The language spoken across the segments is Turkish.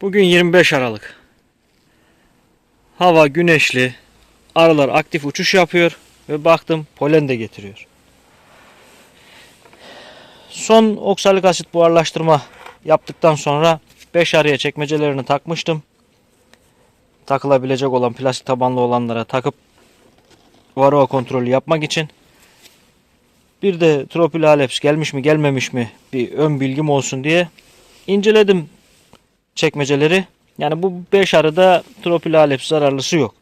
Bugün 25 Aralık. Hava güneşli. Arılar aktif uçuş yapıyor ve baktım polen de getiriyor. Son oksalik asit buharlaştırma yaptıktan sonra 5 arıya çekmecelerini takmıştım. Takılabilecek olan plastik tabanlı olanlara takıp varroa kontrolü yapmak için. Bir de tropilaleps gelmiş mi gelmemiş mi bir ön bilgim olsun diye inceledim çekmeceleri. Yani bu 5 arıda tropilaleps zararlısı yok.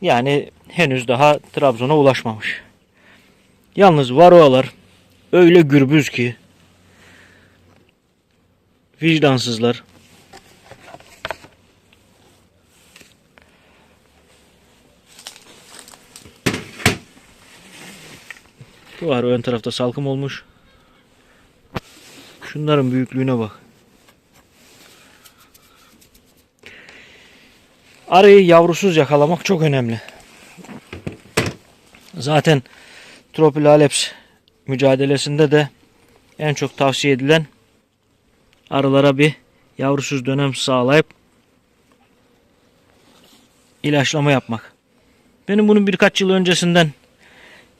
Yani henüz daha Trabzon'a ulaşmamış. Yalnız varoalar öyle gürbüz ki vicdansızlar. Bu arı ön tarafta salkım olmuş. Şunların büyüklüğüne bak. Arıyı yavrusuz yakalamak çok önemli. Zaten Tropilaleps mücadelesinde de en çok tavsiye edilen arılara bir yavrusuz dönem sağlayıp ilaçlama yapmak. Benim bunu birkaç yıl öncesinden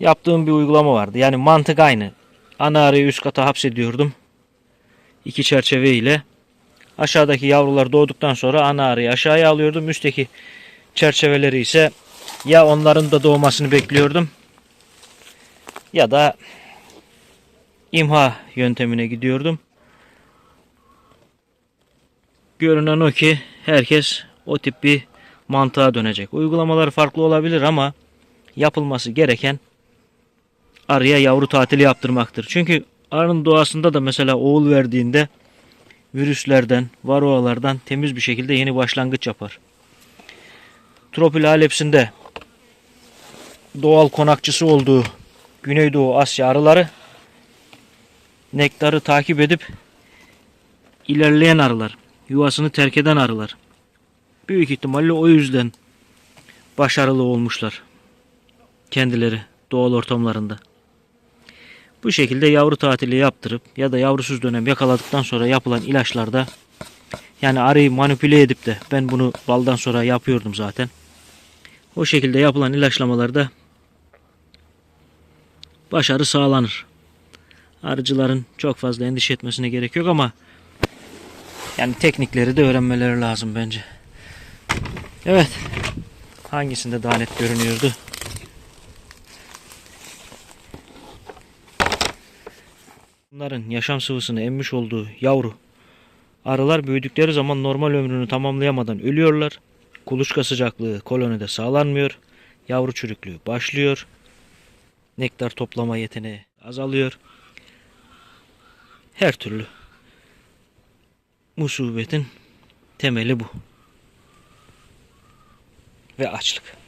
yaptığım bir uygulama vardı. Yani mantık aynı. Ana arıyı üst kata hapsediyordum. İki çerçeve ile. Aşağıdaki yavrular doğduktan sonra ana arıyı aşağıya alıyordum. Üstteki çerçeveleri ise ya onların da doğmasını bekliyordum ya da imha yöntemine gidiyordum. Görünen o ki herkes o tip bir mantığa dönecek. Uygulamalar farklı olabilir ama yapılması gereken arıya yavru tatili yaptırmaktır. Çünkü arının doğasında da mesela oğul verdiğinde virüslerden, varoalardan temiz bir şekilde yeni başlangıç yapar. Tropilalepsinde doğal konakçısı olduğu Güneydoğu Asya arıları nektarı takip edip ilerleyen arılar, yuvasını terk eden arılar. Büyük ihtimalle o yüzden başarılı olmuşlar kendileri doğal ortamlarında. Bu şekilde yavru tatili yaptırıp ya da yavrusuz dönem yakaladıktan sonra yapılan ilaçlarda yani arıyı manipüle edip de ben bunu baldan sonra yapıyordum zaten. O şekilde yapılan ilaçlamalarda başarı sağlanır. Arıcıların çok fazla endişe etmesine gerek yok ama yani teknikleri de öğrenmeleri lazım bence. Evet. Hangisinde daha net görünüyordu? Bunların yaşam sıvısını emmiş olduğu yavru arılar büyüdükleri zaman normal ömrünü tamamlayamadan ölüyorlar. Kuluçka sıcaklığı kolonide sağlanmıyor. Yavru çürüklüğü başlıyor. Nektar toplama yeteneği azalıyor. Her türlü musibetin temeli bu. Ve açlık.